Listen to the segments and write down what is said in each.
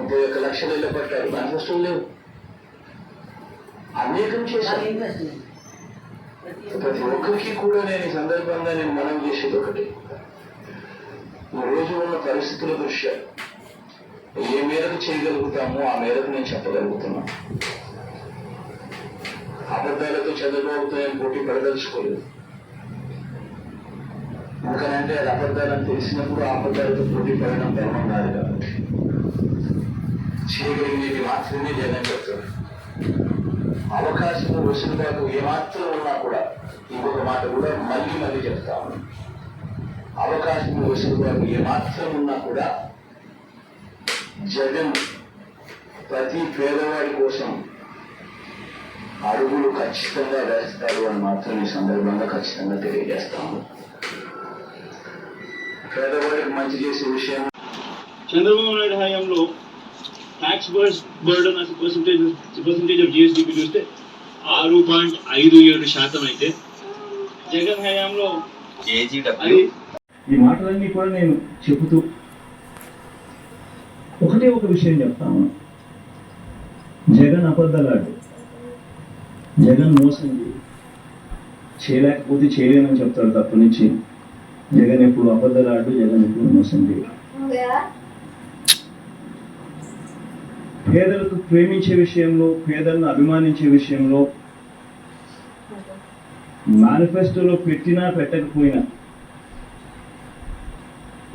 ముప్పై ఒక్క లక్షలు ఇళ్ళ పట్టారు మేనిఫెస్టో లేవు. అనేకం చేశారు ప్రతి ఒక్కరికి కూడా నేను ఈ సందర్భంగా నేను మనం చేసేది ఒకటి. ఈ రోజు ఉన్న పరిస్థితుల దృష్ట్యా ఏ మేరకు చేయగలుగుతామో ఆ మేరకు నేను చెప్పగలుగుతున్నా. అబద్ధాలతో చంద్రబాబుతో నేను పోటీ పడదలుచుకోలేదు. ఎందుకనంటే అది అబద్ధాలని తెలిసినప్పుడు అబద్ధాలతో పోటీ పడడం ధర్మం కాదు కాబట్టి. చేయగలిగేది మాత్రమే జగన్ చెప్తాడు అవకాశం వెసులుబాటు ఏమాత్రం ఉన్నా కూడా ఇంకొక మాట కూడా మళ్ళీ మళ్ళీ చెప్తాము అవకాశం వెసులుబాటు ఏమాత్రం ఉన్నా కూడా జగన్ ప్రతి పేదవాడి కోసం అడుగులు ఖచ్చితంగా వేస్తారు అని మాత్రం ఈ సందర్భంగా ఖచ్చితంగా తెలియజేస్తాము పేదవాడికి మంచి చేసే విషయం చంద్రబాబు నాయుడు హయాంలో ట్యాక్స్ బర్డన్ అసలు పర్సంటేజ్ పర్సంటేజ్ ఆఫ్ జిఎస్డిపి చూస్తే ఆరు పాయింట్ ఐదు ఏడు శాతం అయితే జగన్ హయాంలో ఈ మాటలన్నీ కూడా నేను చెబుతూ ఒకటే ఒక విషయం చెప్తాను జగన్ అబద్ధలాడు. జగన్ మోసం. చేయలేకపోతే చేయలేనని చెప్తాడు తప్ప నుంచి జగన్ ఎప్పుడు అబద్ధలాడు జగన్ ఎప్పుడు మోసం చేయడు. పేదలకు ప్రేమించే విషయంలో పేదలను అభిమానించే విషయంలో మేనిఫెస్టోలో పెట్టినా పెట్టకపోయినా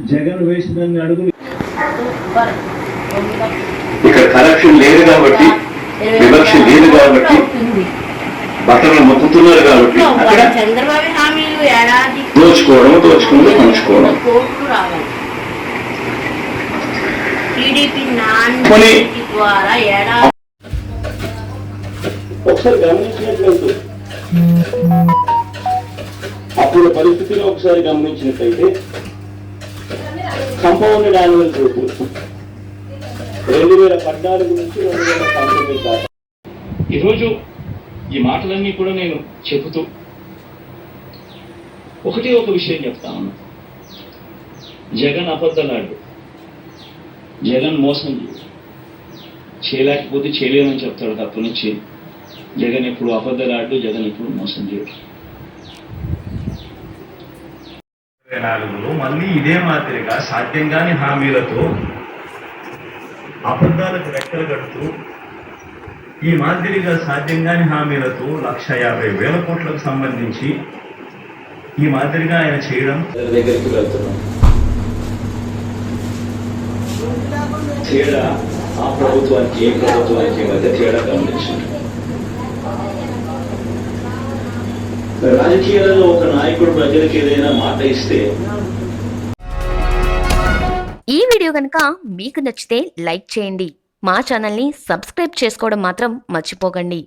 జగన్ వేసిన అడుగులు ఇక్కడ కరప్షన్ లేదు కాబట్టి వివక్ష లేదు కాబట్టి బట్టలు మొక్కుతున్నారు కాబట్టి దోచుకోవడం దోచుకుంటూ పంచుకోవడం టీడీపీ నాన్ పోనీ. ద్వారా ఏడాది ఒకసారి గమనించినట్లయితే అప్పుడు పరిస్థితిని ఒకసారి గమనించినట్లయితే కంపౌండెడ్ యాన్యువల్ గ్రోత్ రెండు వేల పద్నాలుగు నుంచి రెండు వేల పంతొమ్మిది దాకా. ఈరోజు ఈ మాటలన్నీ కూడా నేను చెబుతూ ఒకటే ఒక విషయం చెప్తా ఉన్నా. జగన్ అబద్ధలాడు. జగన్ మోసం చేయడు. చేయలేకపోతే చేయలేమని చెప్తాడు తప్ప నుంచి జగన్ ఎప్పుడు అబద్ధలాడు జగన్ ఎప్పుడు మోసం చేయడు నాలుగులో మళ్ళీ ఇదే మాదిరిగా సాధ్యం కాని హామీలతో అబద్ధాలకు రెక్కలు కడుతూ ఈ మాదిరిగా సాధ్యం కాని హామీలతో లక్ష యాభై వేల కోట్లకు సంబంధించి ఈ మాదిరిగా ఆయన చేయడం దగ్గరికి వెళ్తున్నాం తేడా ఆ ప్రభుత్వానికి ఏ ప్రభుత్వానికి మధ్య తేడా గమనించండి. రాజకీయాలలో ఒక నాయకుడు ప్రజలకు ఏదైనా మాట ఇస్తే ఈ వీడియో కనుక మీకు నచ్చితే లైక్ చేయండి. మా ఛానల్ని సబ్స్క్రైబ్ చేసుకోవడం మాత్రం మర్చిపోకండి.